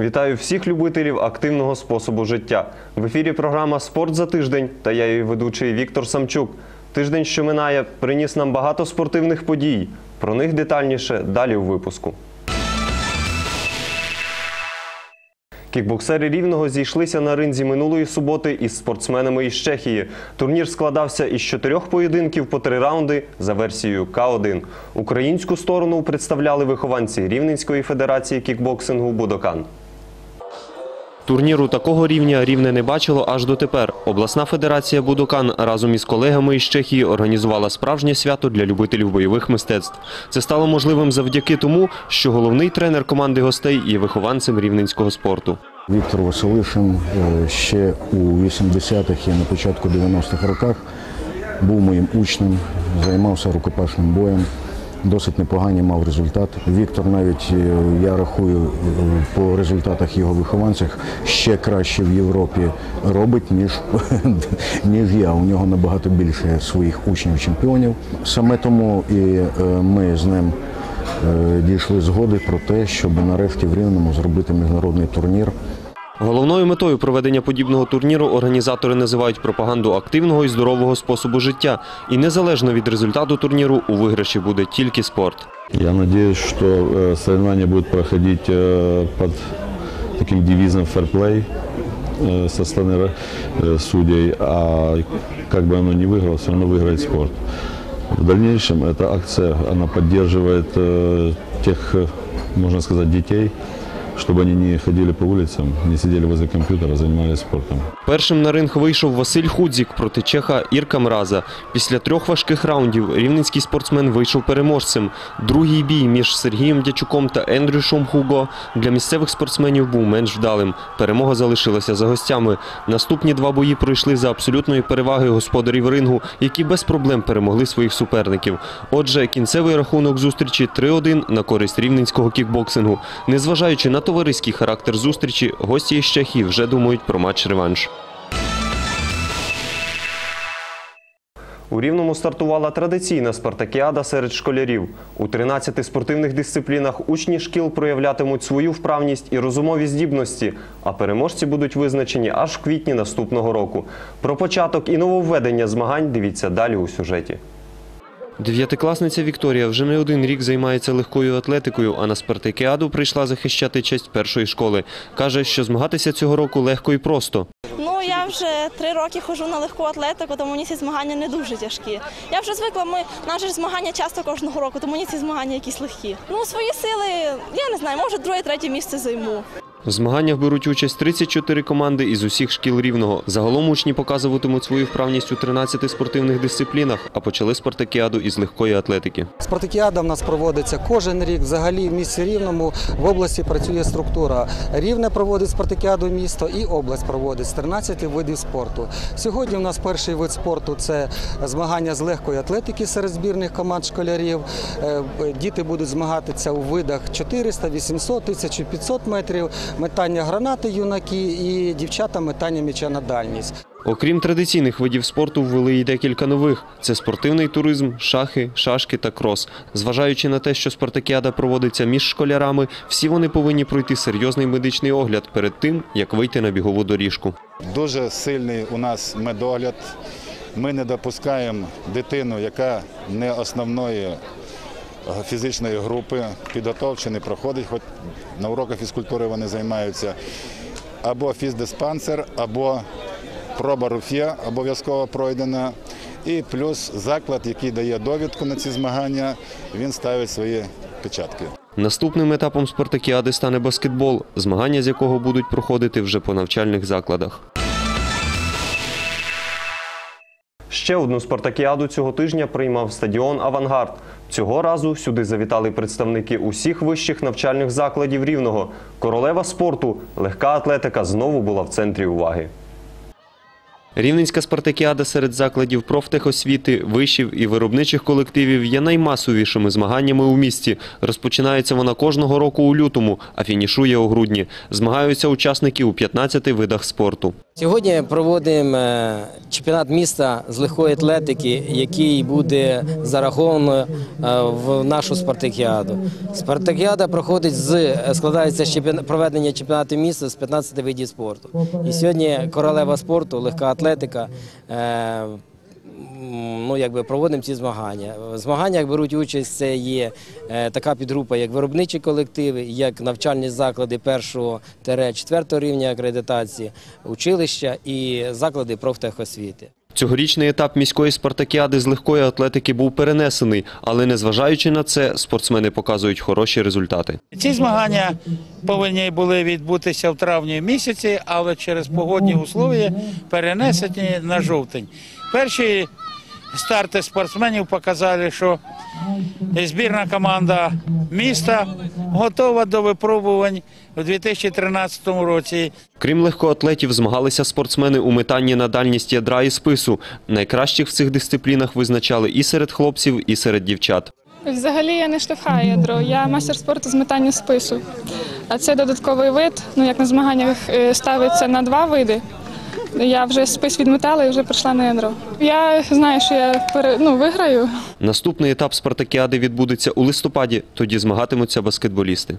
Вітаю всіх любителів активного способу життя. В ефірі програма Спорт за тиждень та я її ведучий Віктор Самчук. Тиждень, що минає, приніс нам багато спортивних подій. Про них детальніше далі у випуску. Кікбоксери рівного зійшлися на ринзі минулої суботи із спортсменами із Чехії. Турнір складався із чотирьох поєдинків по три раунди за версією К1. Українську сторону представляли вихованці Рівненської федерації кікбоксингу Будокан. Турніру такого рівня рівне не бачило аж дотепер. Обласна федерація Будокан разом із колегами із Чехії організувала справжнє свято для любителів бойових мистецтв. Це стало можливим завдяки тому, що головний тренер команди гостей є вихованцем рівненського спорту. Віктор Василишин е, ще у 80-х і на початку 90-х роках був моїм учнем, займався рукопашним боєм. Досить непогані мав результат. Віктор навіть, е, я рахую, е, по результатах його вихованцях ще краще в Європі робить, ніж, ніж я. У нього набагато більше своїх учнів-чемпіонів. Саме тому і е, ми з ним дійшли згоди про те, щоб нарешті в Рівному зробити міжнародний турнір. Головною метою проведення подібного турніру організатори називають пропаганду активного і здорового способу життя. І незалежно від результату турніру у виграші буде тільки спорт. Я надеюсь, что э, соревнования будут проходить э, под таким девизом фэрплей э, со стороны э, судей, а как бы оно ни выиграло, все равно выиграет спорт. В дальнейшем эта акция, она поддерживает э, тех, э, можно сказать, детей, чтобы они не ходили по улицам, не сидели возле компьютера, занимались спортом. Першим на ринг вийшов Василь Худзік проти чеха Ірка Мраза. Після трьох важких раундів рівненський спортсмен вийшов переможцем. Другий бій між Сергієм Дячуком та Ендрюшом Хуго для місцевих спортсменів був менш вдалим. Перемога залишилася за гостями. Наступні два бої пройшли за абсолютної переваги господарів рингу, які без проблем перемогли своїх суперників. Отже, кінцевий рахунок зустрічі 3-1 на користь рівненського кікбоксингу. Незважаючи на товариський характер зустрічі, гості із Чехії вже думають про матч-реванш. У Рівному стартувала традиційна спартакіада серед школярів. У 13 спортивних дисциплінах учні шкіл проявлятимуть свою вправність і розумові здібності, а переможці будуть визначені аж в квітні наступного року. Про початок і нововведення змагань дивіться далі у сюжеті. Дев'ятикласниця Вікторія вже не один рік займається легкою атлетикою, а на спартакіаду прийшла захищати честь першої школи. Каже, що змагатися цього року легко і просто. Ну я вже три роки ходжу на легку атлетику, тому мені ці змагання не дуже тяжкі. Я вже звикла. Ми наші змагання часто кожного року, тому мені ці змагання якісь легкі. Ну свої сили я не знаю, може друге, третє місце займу. В змаганнях беруть участь 34 команди із усіх шкіл рівного. Загалом учні показуватимуть свою вправність у 13 спортивних дисциплінах, а почали спартакіаду із легкої атлетики. Спартакіада в нас проводиться кожен рік. Взагалі в місті Рівному в області працює структура. Рівне проводить спартакіаду місто і область проводить з 13 видів спорту. Сьогодні у нас перший вид спорту це змагання з легкої атлетики серед збірних команд школярів. Е, Діти будуть змагатися у видах 400, 800, 1500 метрів, метання гранати юнаки і дівчата метання м'яча на дальність. Окрім традиційних видів спорту, ввели й декілька нових: це спортивний туризм, шахи, шашки та крос. Зважаючи на те, що спартакіада проводиться між школярами, всі вони повинні пройти серйозний медичний огляд перед тим, як вийти на бігову доріжку. Дуже сильний у нас медогляд. Ми не допускаємо дитину, яка не основної фізичної групи, підготовчі не проходить, хоч на уроках фізкультури вони займаються, або фіздиспансер, або проба руф'я обов'язково пройдена. І плюс заклад, який дає довідку на ці змагання, він ставить свої печатки. Наступним етапом спартакіади стане баскетбол, змагання з якого будуть проходити вже по навчальних закладах. Ще одну спартакіаду цього тижня приймав стадіон Авангард. Цього разу сюди завітали представники усіх вищих навчальних закладів рівного. Королева спорту, легка атлетика знову була в центрі уваги. Рівненська спартакіада серед закладів профтехосвіти, вишів і виробничих колективів є наймасовішими змаганнями у місті. Розпочинається вона кожного року у лютому, а фінішує у грудні. Змагаються учасники у 15 видах спорту. Сьогодні проводимо е, чемпіонат міста з легкої атлетики, який буде зараховано е, в нашу спартакіаду. Спартакіада проходить з складається проведення чемпіонату міста з 15 видів спорту. І сьогодні королева спорту, легка атлетика. Е, м, Ну, якби проводимо ці змагання. В змаганнях беруть участь це є е, така підгрупа, як виробничі колективи, як навчальні заклади першого четвертого рівня акредитації, училища і заклади профтехосвіти. Цьогорічний етап міської спартакіади з легкої атлетики був перенесений, але незважаючи на це, спортсмени показують хороші результати. Ці змагання повинні були відбутися в травні місяці, але через погодні условия перенесені на жовтень. Перші старти спортсменів показали, що збірна команда міста готова до випробувань у 2013 році. Крім легкоатлетів, змагалися спортсмени у метанні на дальність ядра і спису. Найкращих в цих дисциплінах визначали і серед хлопців, і серед дівчат. Взагалі я не штовхаю ядро, я майстер спорту з метання спису. А це додатковий вид. Ну як на змаганнях е, ставиться на два види. Я вже спис відметала і вже прийшла на ядро. Я знаю, що я пере, ну, виграю. Наступний етап спартакіади відбудеться у листопаді. Тоді змагатимуться баскетболісти.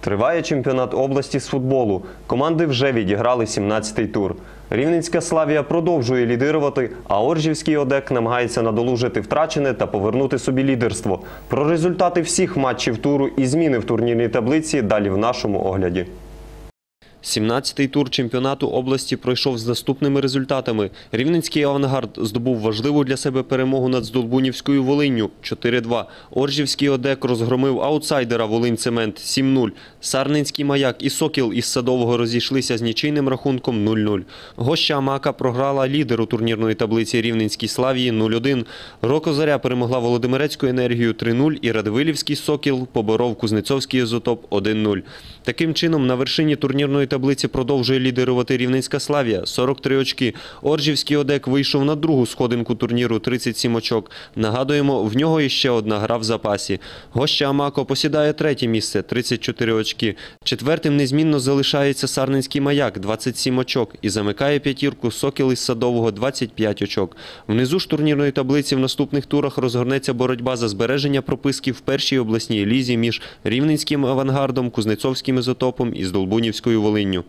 Триває чемпіонат області з футболу. Команди вже відіграли 17-й тур. Рівненська Славія продовжує лідирувати, а Оржівський ОДЕК намагається надолужити втрачене та повернути собі лідерство. Про результати всіх матчів туру і зміни в турнірній таблиці далі в нашому огляді. 17-й тур чемпіонату області пройшов з наступними результатами. Рівненський авангард здобув важливу для себе перемогу над Здолбунівською Волинню 4-2. Оржівський ОДЕК розгромив аутсайдера Волинь Цемент 7-0. Сарненський маяк і Сокіл із Садового розійшлися з нічийним рахунком 0-0. Гоща Амака програла лідеру турнірної таблиці Рівненській Славії 0-1. Рокозаря перемогла Володимирецьку енергію 3-0 і Радивилівський Сокіл поборов Кузнецовський ізотоп 1-0. Таким чином, на вершині турнірної таблиці продовжує лідерувати Рівненська Славія – 43 очки. Оржівський ОДЕК вийшов на другу сходинку турніру – 37 очок. Нагадуємо, в нього іще одна гра в запасі. Гоща Амако посідає третє місце – 34 очки. Четвертим незмінно залишається Сарненський маяк – 27 очок. І замикає п'ятірку Сокіл із Садового – 25 очок. Внизу ж турнірної таблиці в наступних турах розгорнеться боротьба за збереження прописки в першій обласній лізі між Рівненським авангардом, Кузнецовським ізотопом і Здолбунівською Волинню.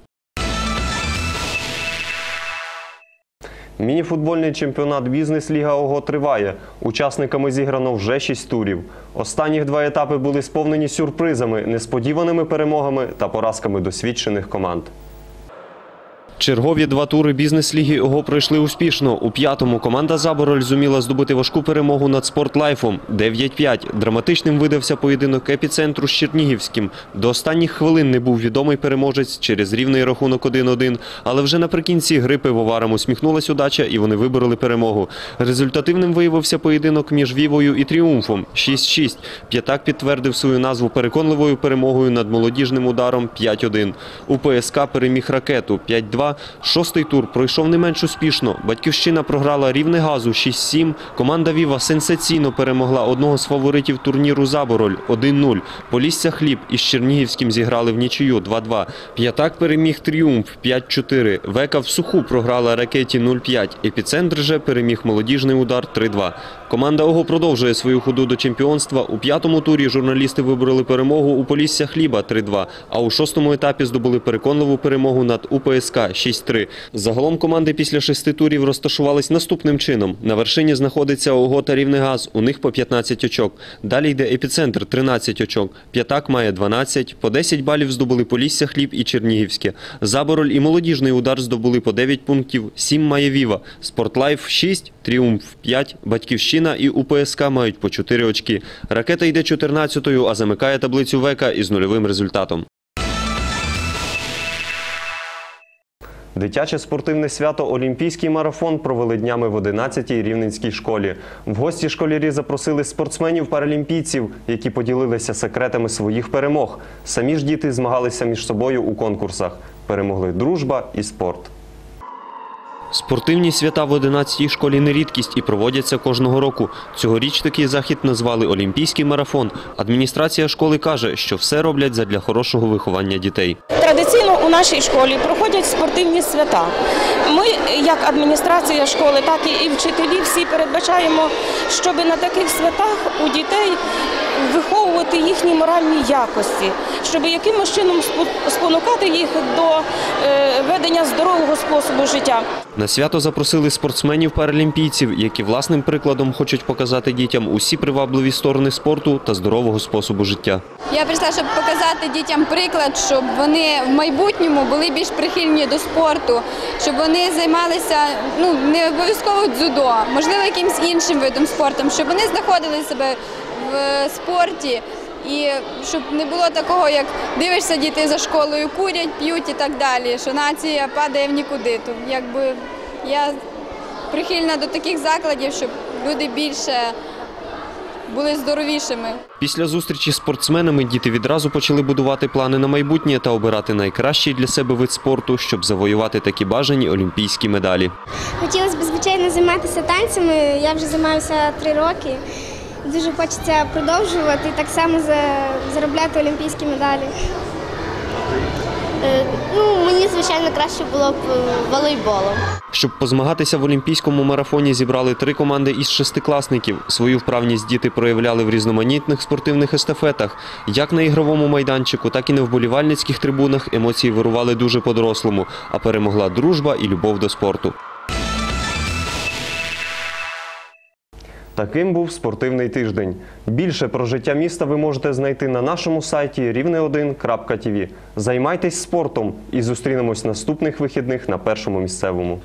Мініфутбольний чемпіонат Бізнес-ліга ОГО триває. Учасниками зіграно вже шість турів. Останніх два етапи були сповнені сюрпризами, несподіваними перемогами та поразками досвідчених команд. Чергові два тури бізнес-ліги ОГО пройшли успішно. У п'ятому команда Забороль зуміла здобути важку перемогу над Спортлайфом 9-5. Драматичним видався поєдинок епіцентру з Чернігівським. До останніх хвилин не був відомий переможець через рівний рахунок 1-1. Але вже наприкінці гри пивоварам усміхнулась удача і вони вибороли перемогу. Результативним виявився поєдинок між Вівою і Тріумфом 6-6. П'ятак підтвердив свою назву переконливою перемогою над молодіжним ударом 5-1. У ПСК переміг ракету 5-2. Шостий тур пройшов не менш успішно. Батьківщина програла рівне газу 6-7. Команда Віва сенсаційно перемогла одного з фаворитів турніру Забороль 1-0. Полісся Хліб із Чернігівським зіграли в нічию 2-2. П'ятак переміг Тріумф 5-4. Века в суху програла ракеті 0-5. Епіцентр же переміг молодіжний удар 3-2. Команда ОГО продовжує свою ходу до чемпіонства. У п'ятому турі журналісти вибороли перемогу у Полісся Хліба 3-2, а у шостому етапі здобули переконливу перемогу над УПСК 6-3. Загалом команди після шести турів розташувались наступним чином. На вершині знаходиться ОГО та Рівнегаз, у них по 15 очок. Далі йде епіцентр 13 очок. П'ятак має 12, по 10 балів здобули Полісся Хліб і Чернігівське. Забороль і молодіжний удар здобули по 9 пунктів, 7 має Віва. Спортлайф 6, Тріумф 5, Батьківщина і УПСК мають по 4 очки. Ракета йде 14-ю, а замикає таблицю Века із нульовим результатом. Дитяче спортивне свято Олімпійський марафон провели днями в 11-й рівненській школі. В гості школярі запросили спортсменів-паралімпійців, які поділилися секретами своїх перемог. Самі ж діти змагалися між собою у конкурсах. Перемогли дружба і спорт. Спортивні свята в 11-й школі не рідкість і проводяться кожного року. Цьогоріч такий захід назвали Олімпійський марафон. Адміністрація школи каже, що все роблять задля хорошого виховання дітей. Традиційно у нашій школі проходять спортивні свята. Ми, як адміністрація школи, так і вчителі, всі передбачаємо, щоб на таких святах у дітей виховувати їхні моральні якості, щоб якимось чином спо- спонукати їх до е, ведення здорового способу життя. На свято запросили спортсменів-паралімпійців, які власним прикладом хочуть показати дітям усі привабливі сторони спорту та здорового способу життя. Я прийшла, щоб показати дітям приклад, щоб вони в майбутньому були більш прихильні до спорту, щоб вони займалися ну не обов'язково дзюдо, можливо, якимось іншим видом спорту, щоб вони знаходили себе в спорті. І щоб не було такого, як дивишся, діти за школою курять, п'ють і так далі, що нація падає в нікуди. То якби я прихильна до таких закладів, щоб люди більше були здоровішими. Після зустрічі з спортсменами діти відразу почали будувати плани на майбутнє та обирати найкращий для себе вид спорту, щоб завоювати такі бажані олімпійські медалі. Хотілося б, звичайно, займатися танцями. Я вже займаюся три роки. Дуже хочеться продовжувати і так само за- заробляти олімпійські медалі. Е, Ну, мені, звичайно, краще було б е, волейболом. Щоб позмагатися в олімпійському марафоні, зібрали три команди із шестикласників. Свою вправність діти проявляли в різноманітних спортивних естафетах. Як на ігровому майданчику, так і на вболівальницьких трибунах емоції вирували дуже по-дорослому, а перемогла дружба і любов до спорту. Таким був спортивний тиждень. Більше про життя міста ви можете знайти на нашому сайті рівне1.Tv. Займайтесь спортом і зустрінемось наступних вихідних на першому місцевому.